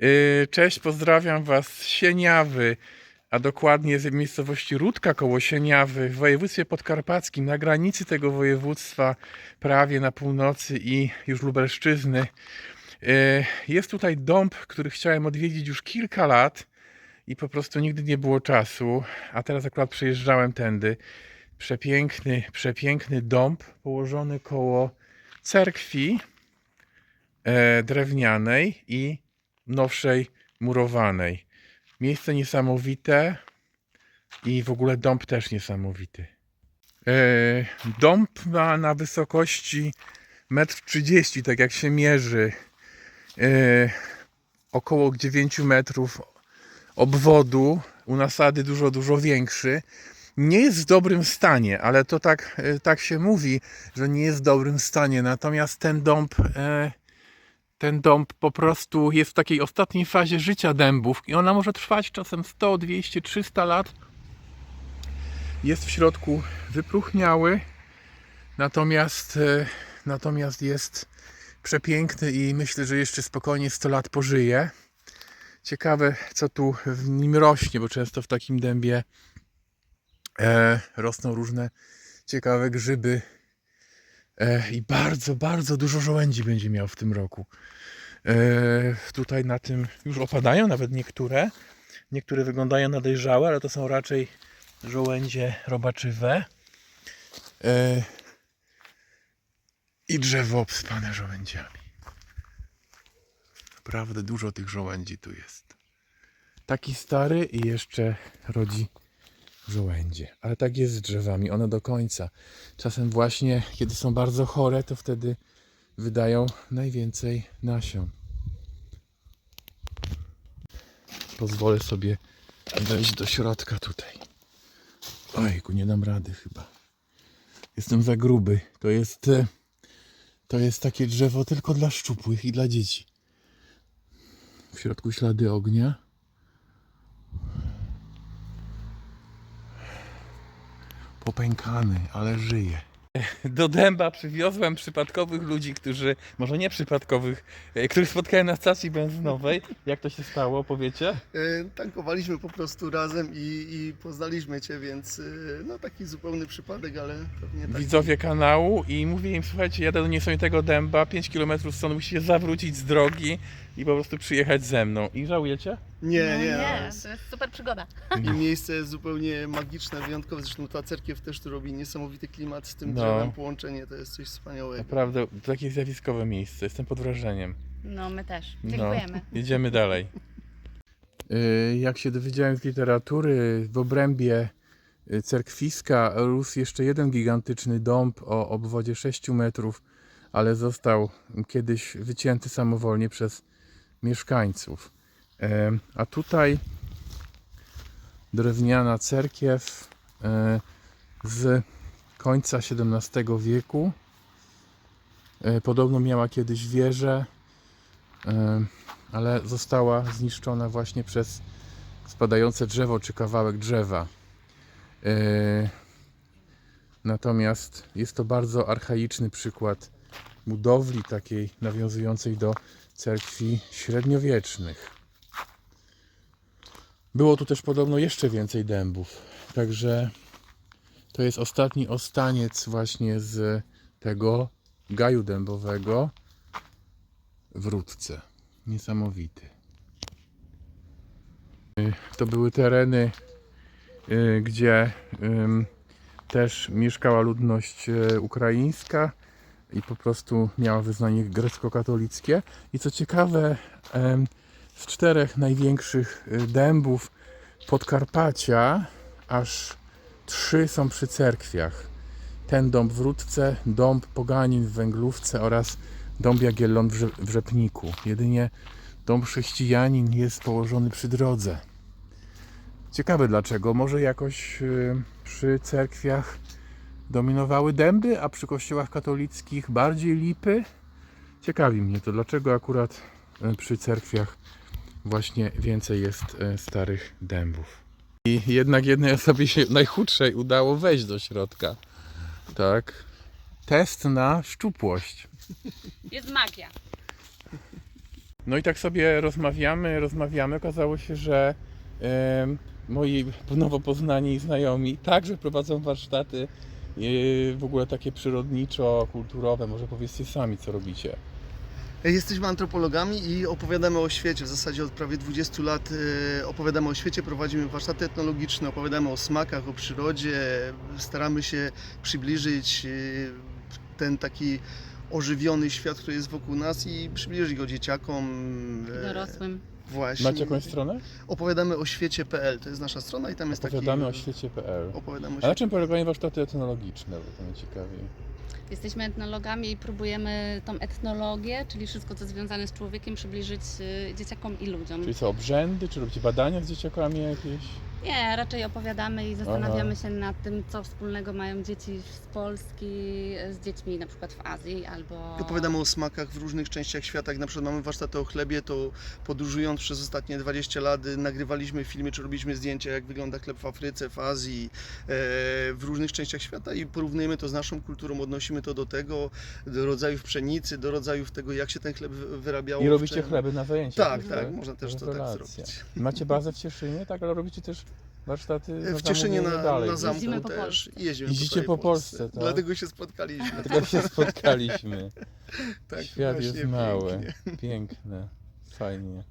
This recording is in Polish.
Yy, Cześć, pozdrawiam Was z Sieniawy, a dokładnie z miejscowości Rudka koło Sieniawy w województwie podkarpackim, na granicy tego województwa, prawie na północy i już Lubelszczyzny. Yy, Jest tutaj dąb, który chciałem odwiedzić już kilka lat i po prostu nigdy nie było czasu, a teraz akurat przejeżdżałem tędy. Przepiękny, przepiękny dąb położony koło cerkwi e, drewnianej i nowszej murowanej. Miejsce niesamowite i w ogóle dąb też niesamowity. E, dąb ma na wysokości 1,30 m, tak jak się mierzy, e, około 9 metrów obwodu, u nasady dużo, dużo większy. Nie jest w dobrym stanie, ale to tak, e, tak się mówi, że nie jest w dobrym stanie. Natomiast ten dąb, ten dąb po prostu jest w takiej ostatniej fazie życia dębów i ona może trwać czasem 100, 200, 300 lat. Jest w środku wypróchniały, natomiast, e, natomiast jest przepiękny i myślę, że jeszcze spokojnie 100 lat pożyje. Ciekawe, co tu w nim rośnie, bo często w takim dębie e, rosną różne ciekawe grzyby. E, I bardzo, bardzo dużo żołędzi będzie miał w tym roku. E, tutaj na tym już opadają nawet niektóre. Niektóre wyglądają na dojrzałe, ale to są raczej żołędzie robaczywe. E, I drzewo obspane żołędziami. Naprawdę dużo tych żołędzi tu jest. Taki stary i jeszcze rodzi żołędzie. Ale tak jest z drzewami, one do końca. Czasem właśnie, kiedy są bardzo chore, to wtedy wydają najwięcej nasion. Pozwolę sobie wejść do środka tutaj. Ojku, nie dam rady chyba. Jestem za gruby. To jest, e, to jest takie drzewo tylko dla szczupłych i dla dzieci. W środku ślady ognia. Popękany, ale żyje. Do dęba przywiozłem przypadkowych ludzi, którzy, może nie przypadkowych, e, których spotkałem na stacji benzynowej. Jak to się stało, powiecie? E, Tankowaliśmy po prostu razem i, i poznaliśmy Cię, więc e, no taki zupełny przypadek, ale pewnie tak. Widzowie kanału i mówię im, słuchajcie, jadę do niesamowitego dęba, 5 km stąd musicie zawrócić z drogi i po prostu przyjechać ze mną. I żałujecie? Nie, No nie. nie, to jest super przygoda. I miejsce jest zupełnie magiczne, wyjątkowe. Zresztą ta cerkiew też tu robi niesamowity klimat z tym No. drzewem. Połączenie to jest coś wspaniałego. Naprawdę, to takie zjawiskowe miejsce, jestem pod wrażeniem. No my też. No. Dziękujemy. Jedziemy dalej. Y, Jak się dowiedziałem z literatury, w obrębie y, cerkwiska rósł jeszcze jeden gigantyczny dąb o obwodzie 6 metrów, ale został kiedyś wycięty samowolnie przez mieszkańców. A tutaj drewniana cerkiew e, z końca XVII wieku. E, Podobno miała kiedyś wieżę, e, ale została zniszczona właśnie przez spadające drzewo czy kawałek drzewa. Natomiast jest to bardzo archaiczny przykład budowli takiej nawiązującej do cerkwi średniowiecznych. Było tu też podobno jeszcze więcej dębów, także to jest ostatni ostaniec właśnie z tego gaju dębowego w Rudce. Niesamowity. Y, To były tereny, y, gdzie też mieszkała ludność y, ukraińska i po prostu miała wyznanie grecko-katolickie. I co ciekawe, z czterech największych y, dębów Podkarpacia aż trzy są przy cerkwiach. Ten dąb w Rudce, dąb Poganin w Węglówce oraz dąb Jagiellon w, Rze- w Rzepniku. Jedynie dąb chrześcijanin jest położony przy drodze. Ciekawe dlaczego. Może jakoś y, przy cerkwiach dominowały dęby, a przy kościołach katolickich bardziej lipy? Ciekawi mnie to, dlaczego akurat y, przy cerkwiach właśnie więcej jest y, starych dębów. I jednak jednej osobie się najchudszej udało wejść do środka. Tak. Test na szczupłość. Jest magia. No i tak sobie rozmawiamy, rozmawiamy. Okazało się, że em, moi nowo poznani znajomi także prowadzą warsztaty e, w ogóle takie przyrodniczo-kulturowe. Może powiedzcie sami, co robicie. Jesteśmy antropologami i opowiadamy o świecie. W zasadzie od prawie 20 lat e, opowiadamy o świecie, prowadzimy warsztaty etnologiczne, opowiadamy o smakach, o przyrodzie. Staramy się przybliżyć e, ten taki ożywiony świat, który jest wokół nas i przybliżyć go dzieciakom. e, Dorosłym. Właśnie. Macie jakąś stronę? Opowiadamy o świecie.pl, to jest nasza strona i tam jest Opowiadamy taki... o świecie.pl. Opowiadamy o A na czym polegają warsztaty etnologiczne? Bo to mnie ciekawi. Jesteśmy etnologami i próbujemy tą etnologię, czyli wszystko, co związane z człowiekiem, przybliżyć y, dzieciakom i ludziom. Czyli co, obrzędy? Czy robicie badania z dzieciakami jakieś? Nie, raczej opowiadamy i zastanawiamy się nad tym, co wspólnego mają dzieci z Polski z dziećmi na przykład w Azji albo... Opowiadamy o smakach w różnych częściach świata. Jak na przykład mamy warsztaty o chlebie, to podróżując przez ostatnie 20 lat nagrywaliśmy filmy, czy robiliśmy zdjęcia, jak wygląda chleb w Afryce, w Azji, e, w różnych częściach świata i porównujemy to z naszą kulturą, odnosimy to do tego, do rodzajów pszenicy, do rodzajów tego, jak się ten chleb wy- wyrabiało. I robicie chleby na zajęciach? Tak, prawda? tak, można też to tak zrobić. Macie bazę w Cieszynie, tak, ale robicie też warsztaty na W Cieszynie na, zamówienie dalej. na zamku Jeździmy po też. Polsce. Jeździmy Jeździcie całej po Polsce, tak? Dlatego się spotkaliśmy. Dlatego się spotkaliśmy. Tak, Świat właśnie, jest mały, pięknie. piękne, fajnie.